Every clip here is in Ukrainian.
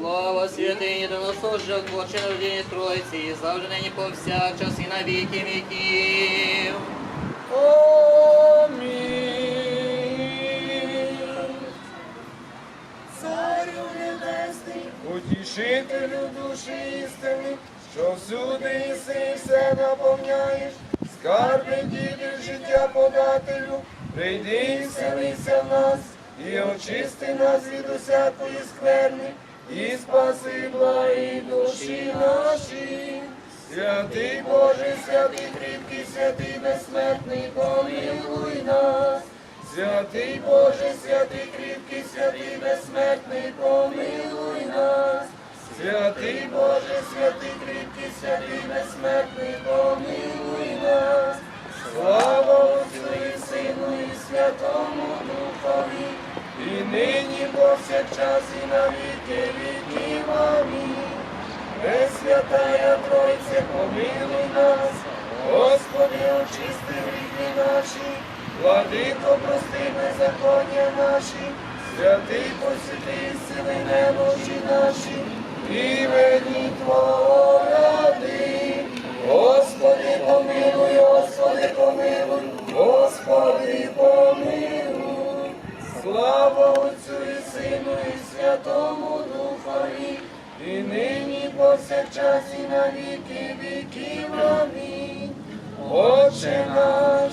Слава святий, єдиносужжя, Творче родині Тройці, завжди нині повсякчас і на віки віків. Утішителю душі істини, що всюди іси все наповняєш, скарби діти життя подателю, прийди і вселися в нас, і очисти нас від усякої скверни, і спаси благі душі наші. Святий Боже, святий кріпкий, святий безсмертний, помилуй нас. Святий Боже, святий кріпкий, святий безсмертний, помилуй нас. Святий Боже, святий кріпкий, святий безсмертний, помилуй нас. Слава Отцю і Сину і Святому Духові, і нині повсякчас і на віки віків. Амінь. Пресвятая Тройце, помилуй нас, Господи, очисти гріхи наші, владико, прости беззаконня наші, святий посвяти, сили немочі наші, імені Твого ради. Господи, помилуй, Господи, помилуй, Господи, помилуй. Слава Отцю і Сину і Святому Духові, і нині повсякчас і на віки віків. Амінь. Отче наш,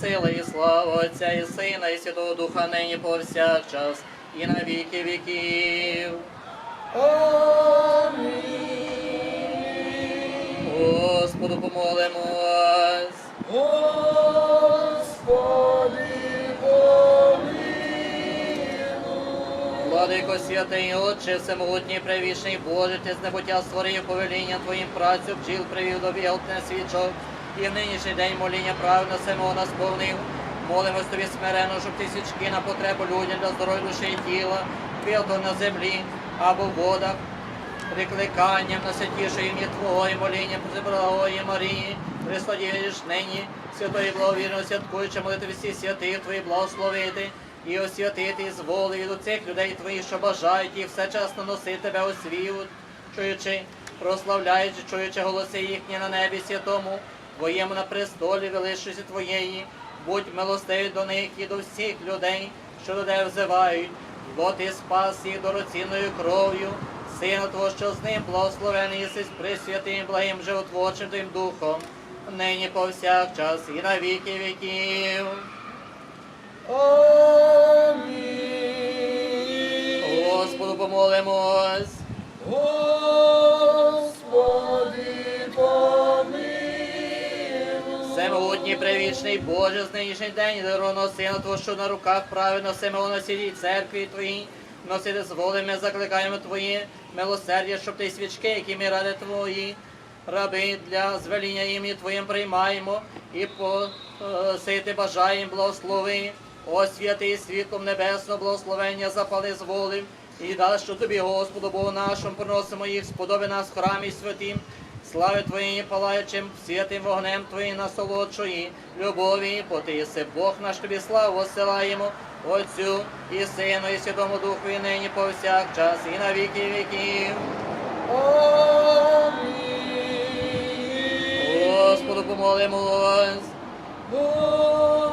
сила, і слава Отця, і Сина, і Святого Духа, нині повсякчас, і на віки віків. Амінь. Господу помолимось. Господи, помилуй. Владико святий, Отче, всемогутній привічний Боже, ти з небуття створив повеління Твоїм працю, бджіл привів до вілтне свічок, і в нинішній день моління правильно Симона сповнив. Молимось тобі смиренно, щоб ти свічки на потребу людям для здоров'я душі і тіла, вілто на землі або в водах, прикликанням на святіше ім'я Твого і молінням Пресвятої Марії, присладіш нині, святої благовірно святкуючи молитві всі святих Твої благословити і освятити з волею до цих людей Твоїх, що бажають їх все часно носити Тебе у світ, чуючи, прославляючи, чуючи голоси їхні на небі святому, Твоєму на престолі величності Твоєї, будь милостивий до них і до всіх людей, що до тебе взивають, бо ти спас їх дорогоцінною кров'ю, Сина Твого, що з ним благословений єси з присвятим, благим животворчим Твоїм духом, нині повсякчас і на віки віків. Амінь. Господу помолимось. Господи, Всемогутній привічний Боже, з нинішній день даровано сина Твого, що на руках правильно Симеона носілі церкві Твої, носити з ми закликаємо Твої милосердя, щоб ти свічки, які ми ради Твої, раби для звеління ім'я Твоїм приймаємо і посити бажаємо благослови. О святий світлом небесного благословення запали з воли, і дасть, що тобі, Господу, Богу нашому, приносимо їх, сподоби нас в храмі святим, Слави Твоїй палаючим святим вогнем Твоїм насолодшої любові, бо Ти єси Бог наш тобі славу осилаємо, Отцю і Сину, і Святому Духу, і нині повсякчас, і на віки віків. Амінь. Господу помолимось. Господи,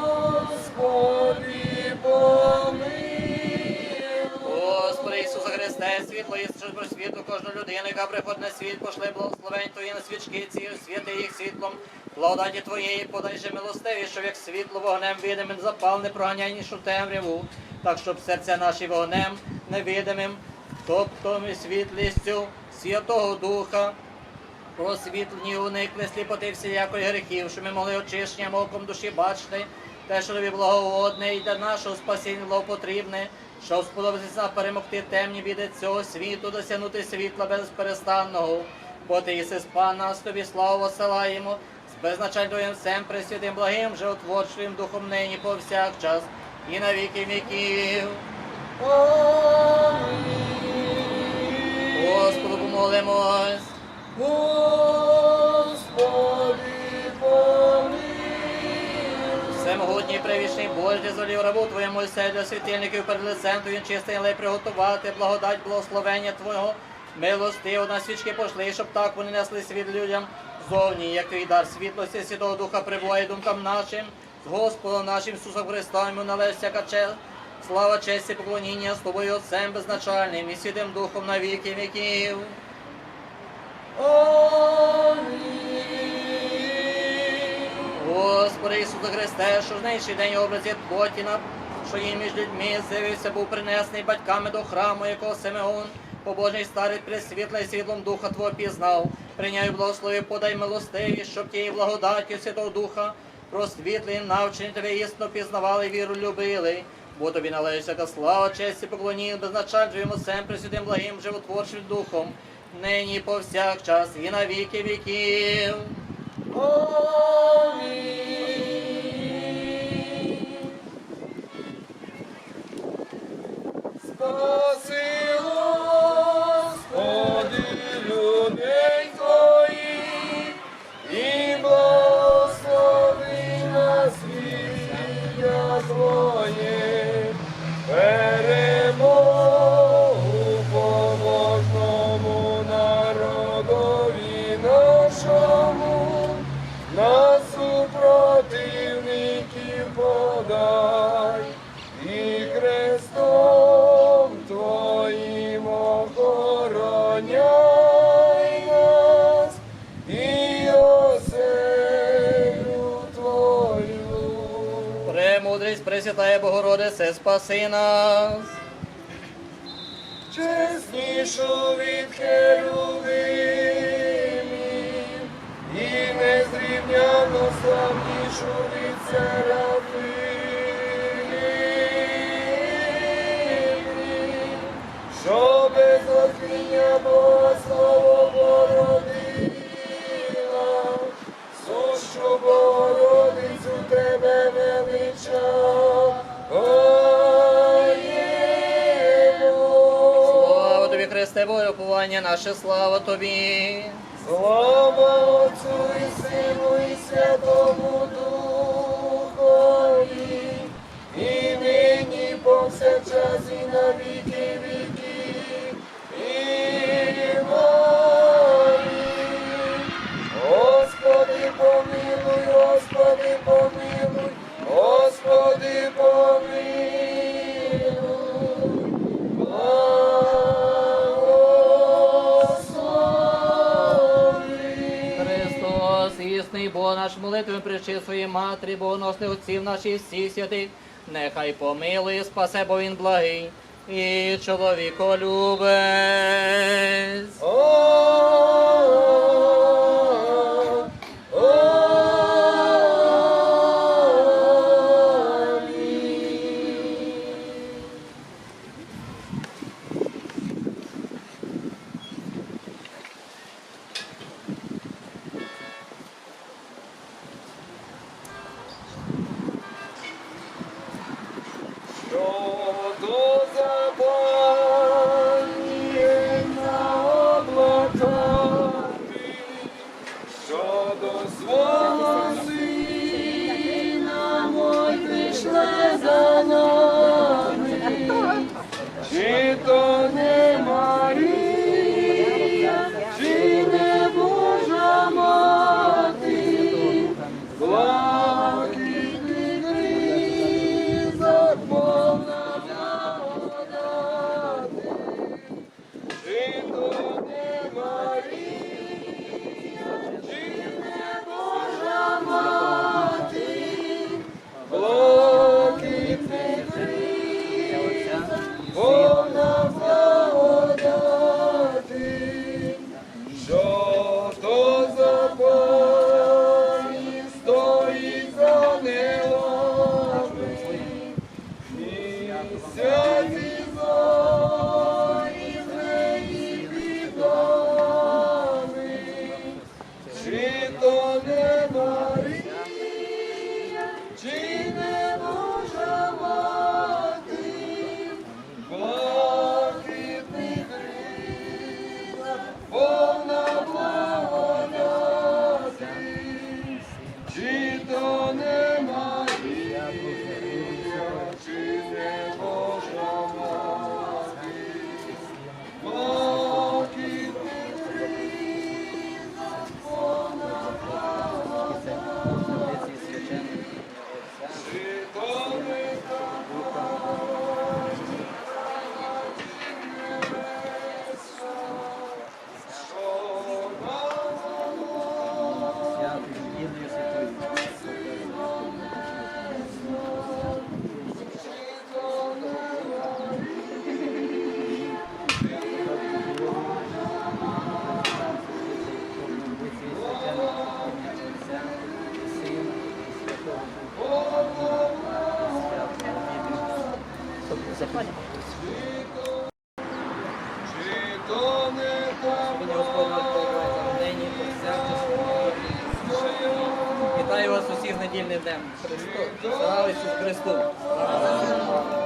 що просвіту кожну людину, яка приходить на світ, пошли благословень Твої на свічки ці, святи їх світлом. Благодаті Твоєї подай же милостиві, щоб як світло вогнем видимим запал не проганяй нішу темряву, так щоб серця наші вогнем невидимим, тобто і світлістю Святого Духа, просвітлені уникли сліпоти всіякої гріхів, що ми могли очищенням оком душі бачити, те, що тобі благогодне і для нашого спасіння потрібне, щоб сподобатися перемогти темні біди цього світу, досягнути світла безперестанного. Бо ти єси спа нас, тобі славу осилаємо, з безначальним всем пресвятим благим, животворчим духом нині повсякчас і на віки віків. Господу помолимось. Привічний Боже, дозволів рабу Твоєму все для світильників перед лицем Твоїм чистим лей приготувати, благодать, благословення Твого, милости, на свічки пошли, щоб так вони несли світ людям зовні, як твій дар світлості, Святого Духа прибуває думкам нашим, з Господом нашим Ісусом Христом, йому належить всяка честь, слава, честь і поклоніння з Тобою Отцем безначальним і Святим Духом на віки віків. Амінь. Господи Ісусе Христе, що в нинішній день образі Плотіна, що їм між людьми з'явився, був принесений батьками до храму, якого Симеон, побожний старець присвітлий світлом Духа Твого пізнав. Прийняй благослови, подай милостиві, щоб тієї благодаті Святого Духа просвітлі, навчені тебе істинно пізнавали, віру любили. Бо тобі належить всяка слава, честь і поклоніння, безначаль твоїм Отцем, Пресвятим благим, животворчим Духом, нині повсякчас, і на віки віків. Амінь. Богородице, спаси нас. чеснішу від херувимів і незрівняно славнішу від серафимів, що без отхилення Бога слово наше, слава тобі. Слава Отцю і Сину і Святому причи своїй матері, богоносних отців наших всіх святих, нехай помилує, спасе, бо він благий і чоловіколюбець. Що Чи то не повсякчас. Вітаю вас усіх недільним днем. Христос. Слава Ісусу Христу!